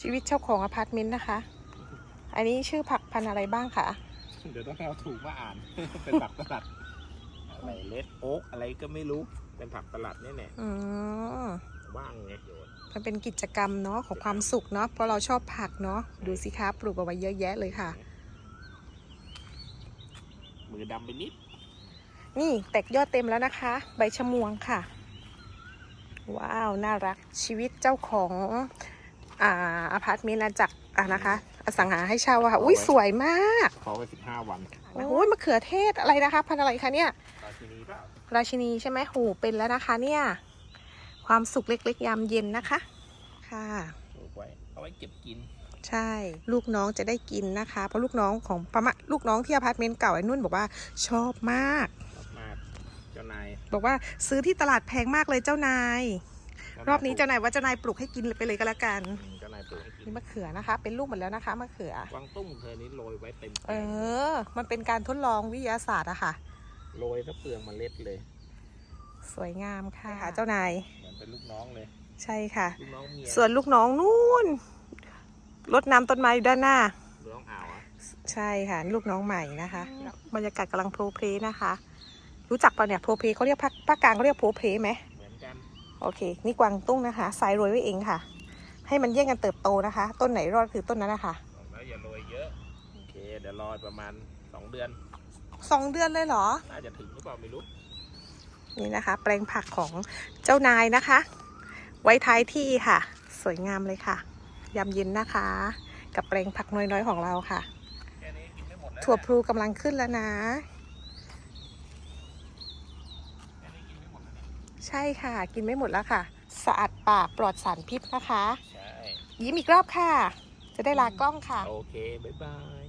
ชีวิตเจ้าของอพาร์ตเมนต์นะคะ อันนี้ชื่อผักพันธุ์อะไรบ้างคะ เดี๋ยวต้องให้เอาถูกมาอ่าน เป็นผักสลัด อะไรเลดโอ๊กอะไรก็ไม่รู้ เป็นผักสลัดนี่แน่อืมว่างไงโยนมันเป็นกิจกรรมเนาะของความสุขเนาะ เพราะเราชอบผักเนาะ ดูสิคะปลูกเอาไว้เยอะแยะเลยค่ะ มือดำไปนิด นี่แตกยอดเต็มแล้วนะคะ ใบชะมวงค่ะ ว้าว น่ารักชีวิตเจ้าของ อ่าอพาร์ตเมนต์อาจักรอะนะคะ อสังหาให้เช่าอะค่ะ อุ้ยสวยมากขอไปสิบห้าวันโอ้ยมะเขือเทศอะไรนะคะ พันธุ์อะไรคะเนี่ยตอนทีนี้เปล่าราชินีใช่ไหมโหเป็นแล้วนะคะ เนี่ย ความสุขเล็กๆ ยามเย็นนะคะ ค่ะ ปลูกไว้เอาไว้เก็บกิน ใช่ ลูกน้องจะได้กินนะคะ เพราะลูกน้องของปะมะลูกน้องที่อพาร์ตเมนต์เก่าไอ้นุ่นบอกว่าชอบมากชอบมากเจ้านาย บอกว่าซื้อที่ตลาดแพงมากเลยเจ้านาย รอบนี้เจ้านายว่าเจ้านายปลูกให้กินไปเลยก็แล้วกันอืมเจ้านายปลูกให้กินนี่มะเขือนะคะ เป็นลูกหมดแล้วนะคะมะเขือกวางตุ้งเธอนี้โรยไว้เต็มแปลเองอมันเป็นการทดลองวิทยาศาสตร์อะค่ะโรยซะเปลืองเมล็ดเลย สวยงามค่ะเจ้านายเหมือนเป็นลูกน้องเลย ใช่ค่ะลูกน้องเมียส่วนลูกน้องนู่นรดน้ำต้นไม้อยู่ด้านหน้าลูกน้องอ่าวอะใช่ค่ะลูกน้องใหม่นะคะบรรยากาศกำลังโพลเพลนะคะ รู้จักปะเนี่ยโพลเพลเขาเรียกภาคภาคกลางเขาเรียกโพลเพลไหมเหมือนกัน โอเค นี่กวางตุ้งนะคะสายโรยไว้เองค่ะ ให้มันแย่งกันเติบโตนะคะ ต้นไหนรอดคือต้นนั้นนะคะบอกแล้วอย่าโรยเยอะ โอเค เดี๋ยวรอประมาณสองเดือนสองเดือนเลยเหรอ น่าจะถึงหรือเปล่าไม่รู้ นี่นะคะ แปลงผักของเจ้านายนะคะ ไว้ท้ายที่ค่ะ สวยงามเลยค่ะยามเย็นนะคะ กับแปลงผักน้อยๆของเราค่ะแค่นี้กินไม่หมดแล้วถั่วพลูกำลังขึ้นแล้วนะ แค่นี้กินไม่หมดแล้วเนี่ย ใช่ค่ะ กินไม่หมดแล้วค่ะ สะอาดปากปลอดสารพิษนะคะ ใช่ ยิ้มอีกรอบค่ะ จะได้ลากล้องค่ะ โอเค บ๊ายบาย